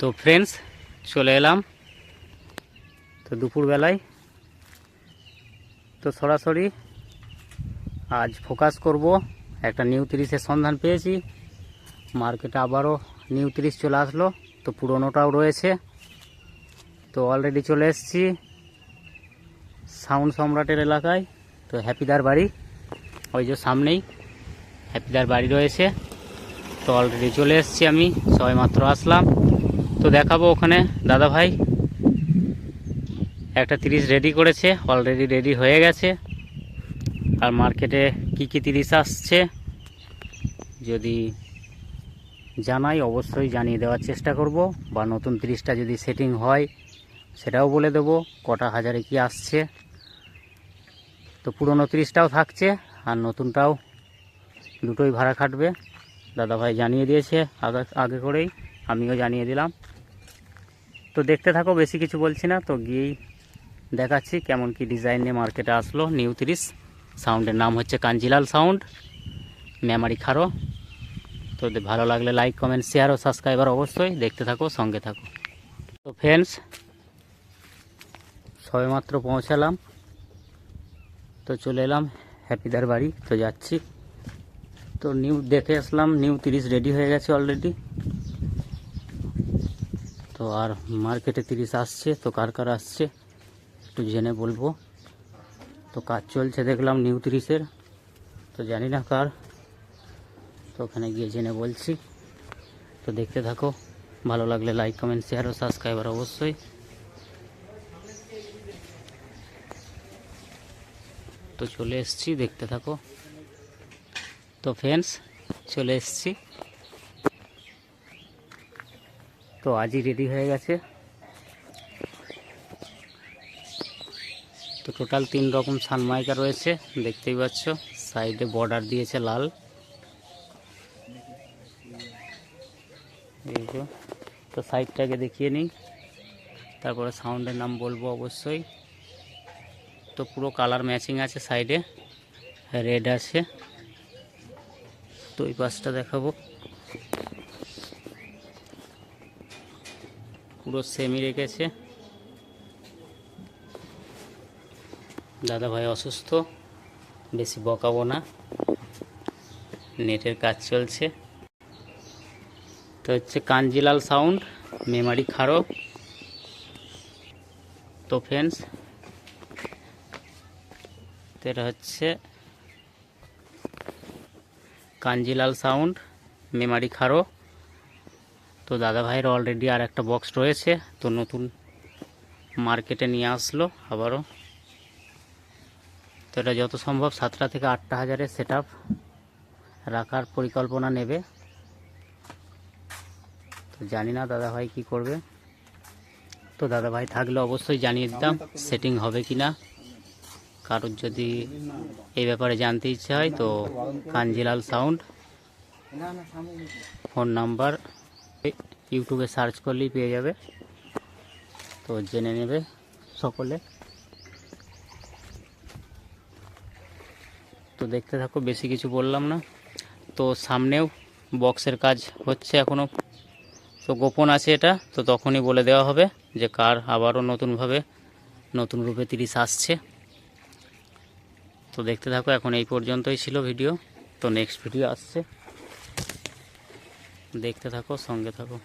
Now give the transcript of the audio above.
তো ফ্রেন্ডস চলে এলাম। তো দুপুরবেলায় তো সরাসরি আজ ফোকাস করব একটা নিউ তিরিশের সন্ধান পেয়েছি। মার্কেটে আবারও নিউ তিরিশ চলে আসলো, তো পুরোনোটাও রয়েছে। তো অলরেডি চলে এসেছি সাউন্ড সম্রাটের এলাকায়, তো হ্যাপিদার বাড়ি। ওই যে সামনেই হ্যাপিদার বাড়ি রয়েছে। তো অলরেডি চলে এসেছি আমি সবাই মাত্র আসলাম। তো দেখাবো ওখানে দাদা ভাই। একটা তিরিশ রেডি করেছে অলরেডি রেডি হয়ে গেছে। আর মার্কেটে কি কি তিরিশ আসছে, যদি জানাই অবশ্যই জানিয়ে দেওয়ার চেষ্টা করব। বা নতুন তিরিশটা যদি সেটিং হয়, সেটাও বলে দেবো, কটা হাজারে কি আসছে। তো পুরনো তিরিশটাও থাকছে, আর নতুনটাও দুটোই ভাড়া খাটবে। দাদাভাই জানিয়ে দিয়েছে আগে আগে করেই। আমিও জানিয়ে দিলাম। তো দেখতে থাকো, বেশি কিছু বলছি না। তো গিয়েই দেখাচ্ছি কেমন কি ডিজাইন নিয়ে মার্কেটে আসলো। নিউ তিরিশ সাউন্ডের নাম হচ্ছে কাঞ্জিলাল সাউন্ড মেমারি খারো তো ভালো লাগলে লাইক কমেন্ট শেয়ার ও সাবস্ক্রাইবার অবশ্যই। দেখতে থাকো, সঙ্গে থাকো। তো ফ্রেন্ডস সবেমাত্র পৌঁছালাম। তো চলে এলাম হ্যাপিদার বাড়ি। তো যাচ্ছি। তো নিউ দেখে আসলাম নিউ তিরিশ রেডি হয়ে গেছে অলরেডি তো আর মার্কেটে তিরিশ আসছে, তো কার কার আসছে একটু জেনে বলব। তো কাজ চলছে দেখলাম নিউ তিরিশের, তো জানি না কার। তো ওখানে গিয়ে জেনে বলছি। তো দেখতে থাকো, ভালো লাগলে লাইক কমেন্ট শেয়ার ও সাবস্ক্রাইবার অবশ্যই। তো চলে এসছি, দেখতে থাকো। তো ফ্রেন্ডস চলে এসছি। তো আজই রেডি হয়ে গেছে। তো টোটাল তিন রকম সানমাইকা রয়েছে, দেখতেই পাচ্ছ সাইডে বর্ডার দিয়েছে লাল। তো সাইডটাকে দেখিয়ে নিই। তারপরে সাউন্ডের নাম বলব অবশ্যই। তো পুরো কালার ম্যাচিং আছে সাইডে রেড আছে। তো এই পাশটা দেখাবো। পুরো সেমি রেখেছে। দাদা ভাই অসুস্থ, বেশি বকাবো না। নেটের কাজ চলছে। তো হচ্ছে কাঞ্জিলাল সাউন্ড মেমারি খারো তো ফ্রেন্ডস তো এটা হচ্ছে কাঞ্জিলাল সাউন্ড মেমারি খারো তো দাদা ভাইয়ের অলরেডি আর একটা বক্স রয়েছে, তো নতুন মার্কেটে নিয়ে আসলো আবারও। তো এটা যত সম্ভব সাতটা থেকে আটটা হাজারের সেট রাখার পরিকল্পনা নেবে। তো জানি না দাদা ভাই কী করবে। তো দাদা ভাই থাকলে অবশ্যই জানিয়ে দিতাম সেটিং হবে কি না কারোর যদি এই ব্যাপারে জানতে ইচ্ছে হয় তো কাঞ্জিলাল সাউন্ড ফোন নাম্বার ইউটিউবে সার্চ করলেই পেয়ে যাবে। তো জেনে নেবে সকলে। তো দেখতে থাকো, বেশি কিছু বললাম না। তো সামনেও বক্সের কাজ হচ্ছে এখনও তো গোপন আছে এটা, তো তখনই বলে দেওয়া হবে যে কার আবারও নতুনভাবে, নতুন রূপে তিরিশ আসছে। তো দেখতে থাকো, এখন এই পর্যন্তই ছিল ভিডিও। তো নেক্সট ভিডিও আসছে। দেখতে থাকো সঙ্গে থাকো।